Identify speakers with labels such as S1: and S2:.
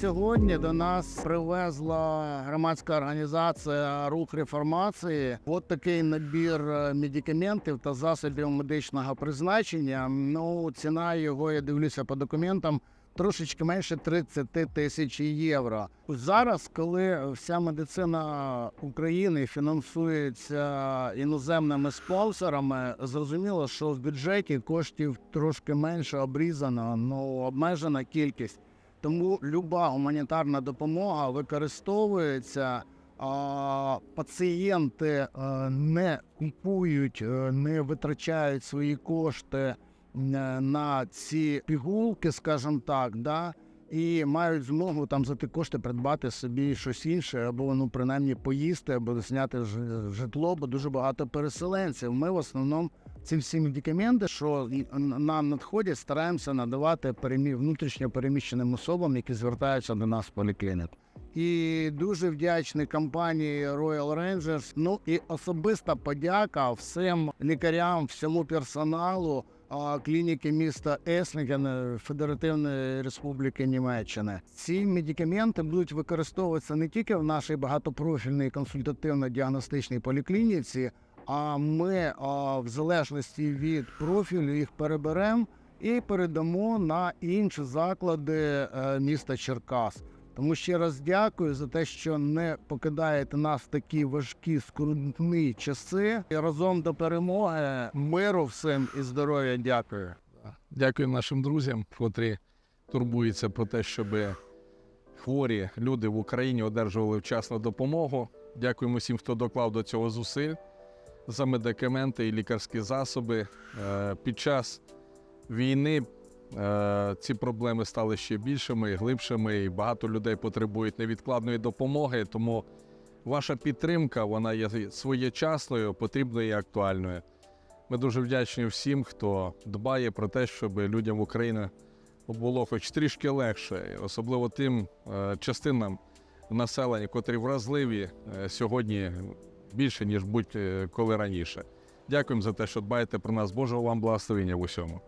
S1: сьогодні до нас привезла громадська організація Рух реформації. От такий набір е, медикаментів та засобів медичного призначення. Ну, ціна його, я дивлюся по документам. Трошечки менше 30 тисяч євро. Зараз, коли вся медицина України фінансується іноземними спонсорами, зрозуміло, що в бюджеті коштів трошки менше обрізано, ну обмежена кількість. Тому люба гуманітарна допомога використовується. А пацієнти е, не купують, е, не витрачають свої кошти е, на ці пігулки, скажімо так, да, і мають змогу там за ті кошти придбати собі щось інше, або ну принаймні поїсти, або зняти житло, бо дуже багато переселенців. Ми в основному ці всі медикаменти, що нам надходять, стараємося надавати перемі... внутрішньо переміщеним особам, які звертаються до нас в поліклініку. І дуже вдячний компанії Royal Rangers. Ну і особиста подяка всім лікарям, всьому персоналу клініки міста Еслінген Федеративної Республіки Німеччини. Ці медикаменти будуть використовуватися не тільки в нашій багатопрофільній консультативно-діагностичній поліклініці, а ми в залежності від профілю їх переберемо і передамо на інші заклади е, міста Черкас. Тому ще раз дякую за те, що не покидаєте нас в такі важкі скрутні часи. І разом до перемоги, миру всім і здоров'я. Дякую.
S2: Дякую нашим друзям, котрі турбуються про те, щоб хворі люди в Україні одержували вчасну допомогу. Дякуємо всім, хто доклав до цього зусиль за медикаменти і лікарські засоби. Е, Під час війни е, ці проблеми стали ще більшими і глибшими, і багато людей потребують невідкладної допомоги. Тому ваша підтримка вона є своєчасною, потрібною і актуальною. Ми дуже вдячні всім, хто дбає про те, щоб людям в Україні було хоч трішки легше, особливо тим е, частинам населення, котрі вразливі сьогодні більше ніж будь-коли раніше. Дякуємо за те, що дбаєте про нас. Божого вам благословення в усьому.